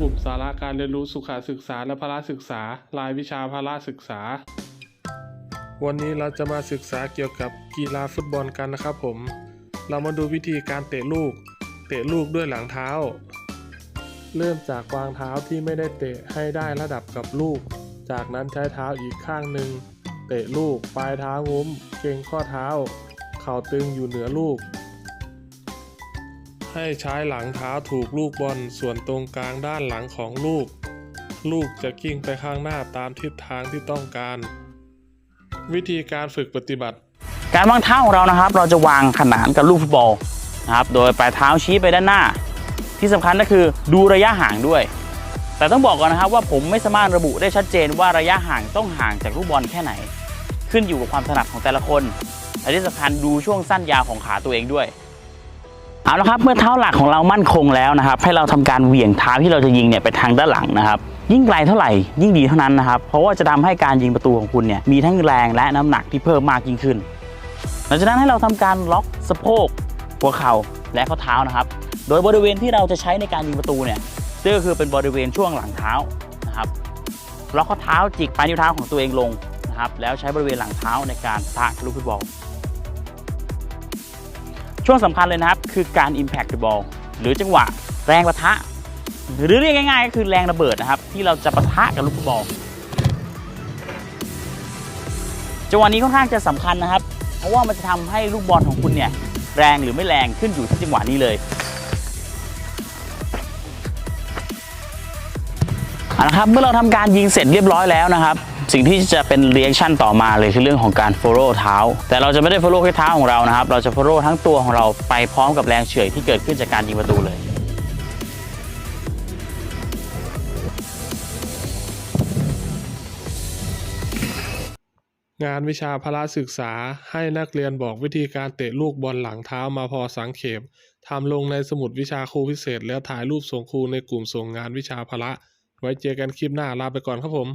กลุ่มสาระการเรียนรู้สุขศึกษาและพละศึกษา รายวิชาพละศึกษา วันนี้เราจะมาศึกษาเกี่ยวกับกีฬาฟุตบอลกันนะครับผม เรามาดูวิธีการเตะลูก เตะลูกด้วยหลังเท้า เริ่มจากวางเท้าที่ไม่ได้เตะให้ได้ระดับกับลูก จากนั้นใช้เท้าอีกข้างหนึ่งเตะลูก ปลายเท้างุ้ม เกรงข้อเท้า เข่าตึงอยู่เหนือลูก ให้ใช้หลังเท้าถูกลูกบอลส่วนตรงกลางด้านหลังของลูก ลูกจะกิ้งไปข้างหน้าตามทิศทางที่ต้องการ วิธีการฝึกปฏิบัติ การวางเท้าของเรานะครับ เราจะวางขนานกับลูกฟุตบอลนะครับ โดยปลายเท้าชี้ไปด้านหน้า ที่สำคัญก็คือดูระยะห่างด้วย แต่ต้องบอกก่อนนะครับว่าผมไม่สามารถระบุได้ชัดเจนว่าระยะห่างต้องห่างจากลูกบอลแค่ไหน ขึ้นอยู่กับความถนัดของแต่ละคนและที่สำคัญดูช่วงสั้นยาวของขาตัวเองด้วย เอาละครับเมื่อเท้าหลักของเรามั่นคงแล้วนะครับให้เราทำการเหวี่ยงเท้าที่เราจะยิงเนี่ยไปทางด้านหลังนะครับยิ่งไกลเท่าไหร่ยิ่งดีเท่านั้นนะครับเพราะว่าจะทำให้การยิงประตูของคุณเนี่ยมีทั้งแรงและน้ำหนักที่เพิ่มมากยิ่งขึ้น หลังจากนั้นให้เราทำการล็อกสะโพกหัวเข่าและข้อเท้านะครับ โดยบริเวณที่เราจะใช้ในการยิงประตูเนี่ยซึ่งก็คือเป็นบริเวณช่วงหลังเท้านะครับล็อกข้อเท้าจิกปลายนิ้วเท้าของตัวเองลงนะครับแล้วใช้บริเวณหลังเท้าในการปะลูกฟุตบอล ช่วงสำคัญเลยนะครับ คือการ impact the ball หรือจังหวะแรงปะทะ หรือเรียกง่ายๆ ก็คือแรงระเบิดนะครับ ที่เราจะปะทะกับลูกฟุตบอลจังหวะนี้ค่อนข้างจะสำคัญนะครับ เพราะว่ามันจะทำให้ลูกบอลของคุณเนี่ยแรงหรือไม่แรงขึ้นอยู่ที่จังหวะนี้เลยเอาละครับเมื่อเราทำการยิงเสร็จเรียบร้อยแล้วนะครับ สิ่งที่จะเป็นเรีแอคชั่นต่อมาเลยคือเรื่องของการ follow เท้า แต่เราจะไม่ได้ follow แค่เท้าของเรานะครับ เราจะ follow ทั้งตัวของเราไปพร้อมกับแรงเฉื่อยที่เกิดขึ้นจากการยิงประตูเลย งานวิชาพละศึกษาให้นักเรียนบอกวิธีการเตะลูกบอลหลังเท้ามาพอสังเขปทำลงในสมุดวิชาครูพิเศษ แล้วถ่ายรูปส่งครูในกลุ่มส่งงานวิชาพละ ไว้เจอกันคลิปหน้าลาไปก่อนครับผม